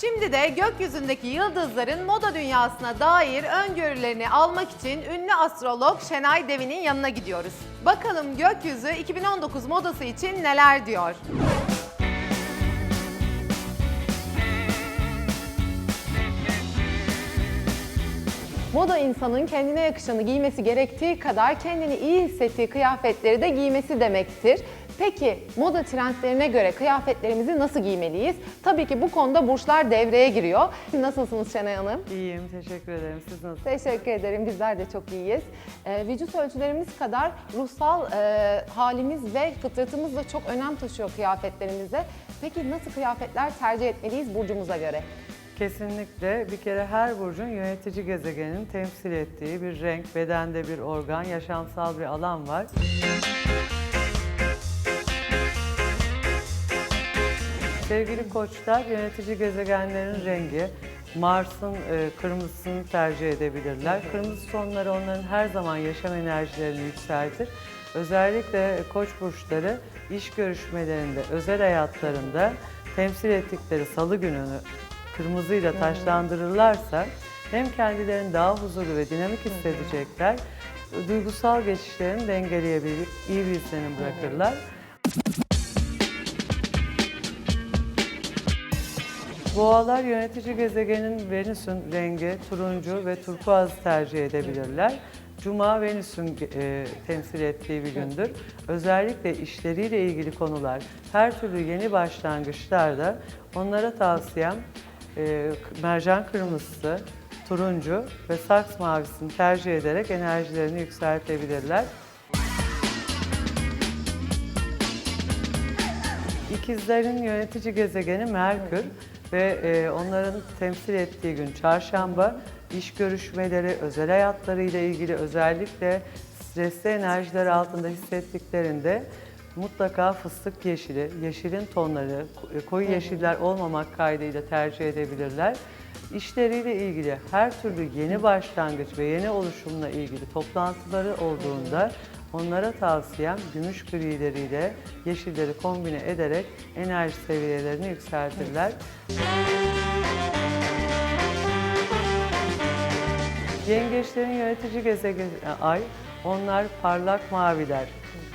Şimdi de gökyüzündeki yıldızların moda dünyasına dair öngörülerini almak için ünlü astrolog Şenay Devi'nin yanına gidiyoruz. Bakalım gökyüzü 2019 modası için neler diyor? Moda insanın kendine yakışanı giymesi gerektiği kadar kendini iyi hissettiği kıyafetleri de giymesi demektir. Peki moda trendlerine göre kıyafetlerimizi nasıl giymeliyiz? Tabii ki bu konuda burçlar devreye giriyor. Nasılsınız Şenay Hanım? İyiyim, teşekkür ederim. Siz nasılsınız? Teşekkür ederim. Bizler de çok iyiyiz. Ee, vücut ölçülerimiz kadar ruhsal e, halimiz ve fıtratımız da çok önem taşıyor kıyafetlerimize. Peki nasıl kıyafetler tercih etmeliyiz burcumuza göre? Kesinlikle bir kere her burcun yönetici gezegenin temsil ettiği bir renk, bedende bir organ, yaşamsal bir alan var. Sevgili koçlar, yönetici gezegenlerin rengi, Mars'ın e, kırmızısını tercih edebilirler. Kırmızı tonları onların her zaman yaşam enerjilerini yükseltir. Özellikle koç burçları iş görüşmelerinde, özel hayatlarında temsil ettikleri salı gününü kırmızıyla taşlandırırlarsa hem kendilerini daha huzurlu ve dinamik hissedecekler, duygusal geçişlerini dengeleyebilir, iyi bir izlenim bırakırlar. Boğalar yönetici gezegenin Venüs'ün rengi turuncu ve turkuaz tercih edebilirler. Cuma Venüs'ün e, temsil ettiği bir gündür. Özellikle işleriyle ilgili konular, her türlü yeni başlangıçlarda onlara tavsiyem e, mercan kırmızısı, turuncu ve saks mavisini tercih ederek enerjilerini yükseltebilirler. İkizlerin yönetici gezegeni Merkür ve e, onların temsil ettiği gün çarşamba iş görüşmeleri, özel hayatlarıyla ilgili özellikle stresli enerjiler altında hissettiklerinde mutlaka fıstık yeşili, yeşilin tonları, ko- koyu yeşiller olmamak kaydıyla tercih edebilirler. İşleriyle ilgili her türlü yeni başlangıç ve yeni oluşumla ilgili toplantıları olduğunda onlara tavsiyem gümüş grileriyle yeşilleri kombine ederek enerji seviyelerini yükseltirler. Yengeçlerin yönetici gezegeni Ay, onlar parlak maviler,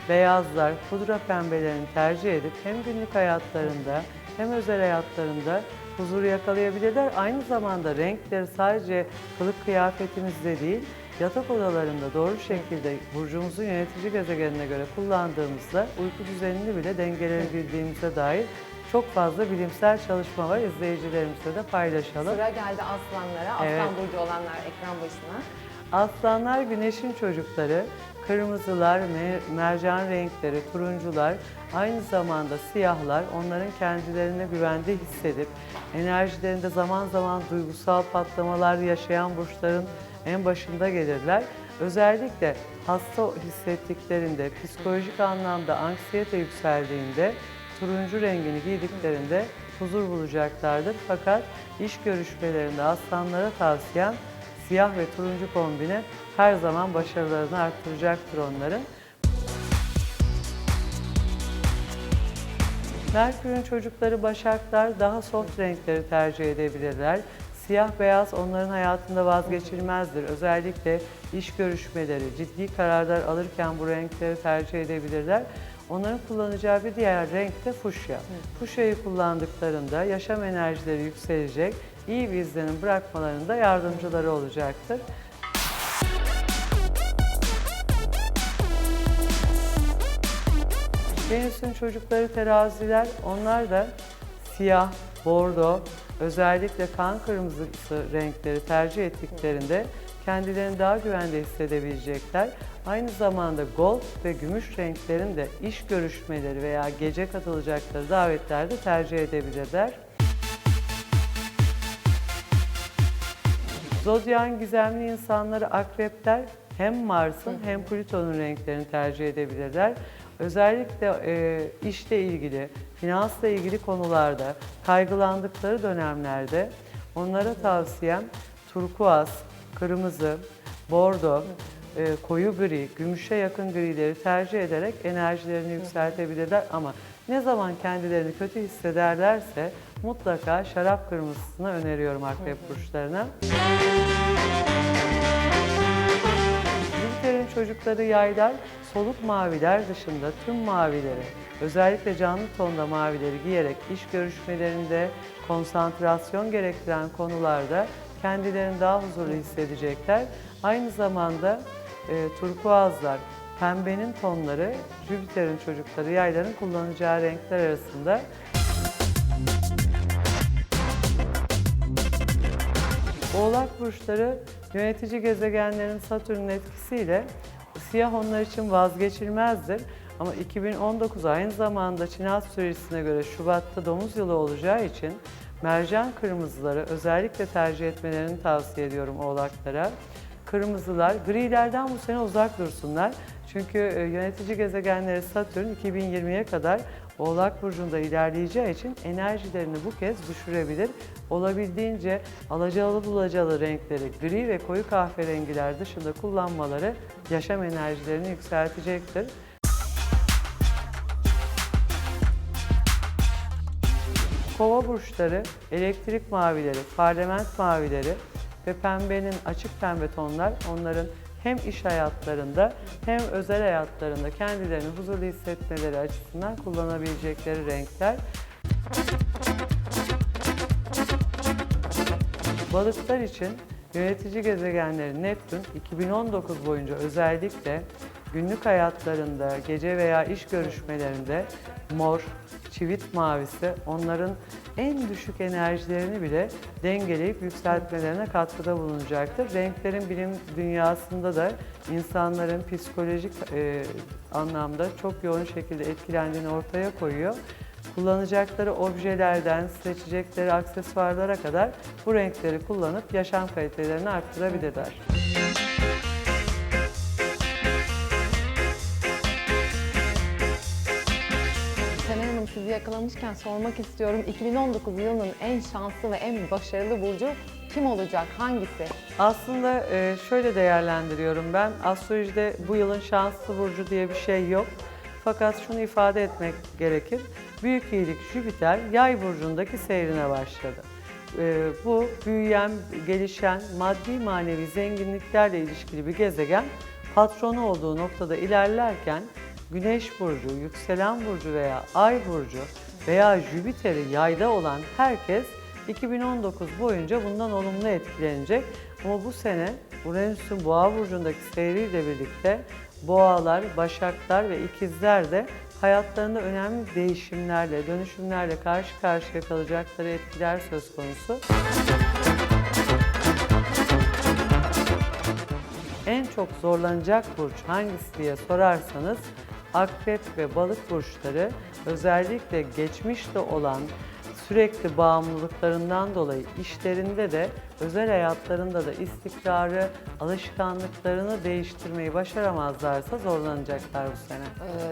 beyazlar, pudra pembelerini tercih edip hem günlük hayatlarında hem özel hayatlarında huzur yakalayabilirler. Aynı zamanda renkleri sadece kılık kıyafetimizde değil, yatak odalarında doğru şekilde burcumuzun yönetici gezegenine göre kullandığımızda uyku düzenini bile dengeleyebildiğimize dair çok fazla bilimsel çalışma var. İzleyicilerimizle de paylaşalım. Sıra geldi aslanlara. Aslan Evet. burcu olanlar ekran başına. Aslanlar güneşin çocukları, kırmızılar, me- mercan renkleri, turuncular, aynı zamanda siyahlar onların kendilerine güvende hissedip enerjilerinde zaman zaman duygusal patlamalar yaşayan burçların en başında gelirler. Özellikle hasta hissettiklerinde, psikolojik anlamda anksiyete yükseldiğinde turuncu rengini giydiklerinde huzur bulacaklardır. Fakat iş görüşmelerinde aslanlara tavsiyem siyah ve turuncu kombine her zaman başarılarını arttıracaktır onların. Merkür'ün çocukları Başaklar daha soft renkleri tercih edebilirler. Siyah beyaz onların hayatında vazgeçilmezdir. Özellikle iş görüşmeleri, ciddi kararlar alırken bu renkleri tercih edebilirler. Onların kullanacağı bir diğer renk de fuşya. Fuşyayı kullandıklarında yaşam enerjileri yükselecek, iyi bir izlenim bırakmalarında yardımcıları olacaktır. Venüs'ün çocukları teraziler, onlar da siyah, bordo, özellikle kan kırmızısı renkleri tercih ettiklerinde kendilerini daha güvende hissedebilecekler. Aynı zamanda gold ve gümüş renklerin de iş görüşmeleri veya gece katılacakları davetlerde tercih edebilirler. Zodyan gizemli insanları akrepler hem Mars'ın hem Plüton'un renklerini tercih edebilirler. Özellikle e, işle ilgili, finansla ilgili konularda kaygılandıkları dönemlerde onlara tavsiyem turkuaz, kırmızı, bordo, e, koyu gri, gümüşe yakın grileri tercih ederek enerjilerini yükseltebilirler. Ama Ne zaman kendilerini kötü hissederlerse mutlaka şarap kırmızısını öneriyorum akrep burçlarına. Çocukları yaylar, soluk maviler dışında tüm mavileri, özellikle canlı tonda mavileri giyerek iş görüşmelerinde, konsantrasyon gerektiren konularda kendilerini daha huzurlu hissedecekler. Aynı zamanda e, turkuazlar, pembenin tonları Jüpiter'in çocukları yayların kullanacağı renkler arasında Oğlak burçları yönetici gezegenlerin Satürn etkisiyle siyah onlar için vazgeçilmezdir. Ama 2019 aynı zamanda Çin astrolojisine göre Şubat'ta domuz yılı olacağı için mercan kırmızıları özellikle tercih etmelerini tavsiye ediyorum oğlaklara. Kırmızılar, grilerden bu sene uzak dursunlar. Çünkü e, yönetici gezegenleri Satürn 2020'ye kadar Oğlak Burcu'nda ilerleyeceği için enerjilerini bu kez düşürebilir. Olabildiğince alacalı bulacalı renkleri gri ve koyu kahverengiler dışında kullanmaları yaşam enerjilerini yükseltecektir. Kova burçları, elektrik mavileri, parlament mavileri ve pembenin açık pembe tonlar onların hem iş hayatlarında hem özel hayatlarında kendilerini huzurlu hissetmeleri açısından kullanabilecekleri renkler. Balıklar için yönetici gezegenleri Neptün 2019 boyunca özellikle günlük hayatlarında, gece veya iş görüşmelerinde mor, çivit mavisi onların en düşük enerjilerini bile dengeleyip yükseltmelerine katkıda bulunacaktır. Renklerin bilim dünyasında da insanların psikolojik e, anlamda çok yoğun şekilde etkilendiğini ortaya koyuyor. Kullanacakları objelerden seçecekleri aksesuarlara kadar bu renkleri kullanıp yaşam kalitelerini arttırabilirler. Sizi yakalamışken sormak istiyorum. 2019 yılının en şanslı ve en başarılı burcu kim olacak? Hangisi? Aslında e, şöyle değerlendiriyorum ben. Astrolojide bu yılın şanslı burcu diye bir şey yok. Fakat şunu ifade etmek gerekir. Büyük iyilik Jüpiter yay burcundaki seyrine başladı. E, Bu büyüyen, gelişen, maddi manevi zenginliklerle ilişkili bir gezegen patronu olduğu noktada ilerlerken Güneş burcu, yükselen burcu veya ay burcu veya Jüpiter'i yayda olan herkes 2019 boyunca bundan olumlu etkilenecek. Ama bu sene Uranüs'ün boğa burcundaki seyriyle birlikte boğalar, başaklar ve ikizler de hayatlarında önemli değişimlerle, dönüşümlerle karşı karşıya kalacakları etkiler söz konusu. En çok zorlanacak burç hangisi diye sorarsanız akrep ve balık burçları özellikle geçmişte olan sürekli bağımlılıklarından dolayı işlerinde de özel hayatlarında da istikrarı, alışkanlıklarını değiştirmeyi başaramazlarsa zorlanacaklar bu sene.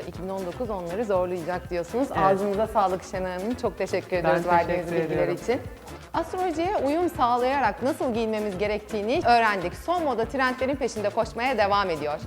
Ee, 2019 onları zorlayacak diyorsunuz. Evet. Ağzınıza sağlık Şenay Hanım. Çok teşekkür ediyoruz verdiğiniz bilgiler ediyorum. için. Astrolojiye uyum sağlayarak nasıl giyinmemiz gerektiğini öğrendik. Son moda trendlerin peşinde koşmaya devam ediyor.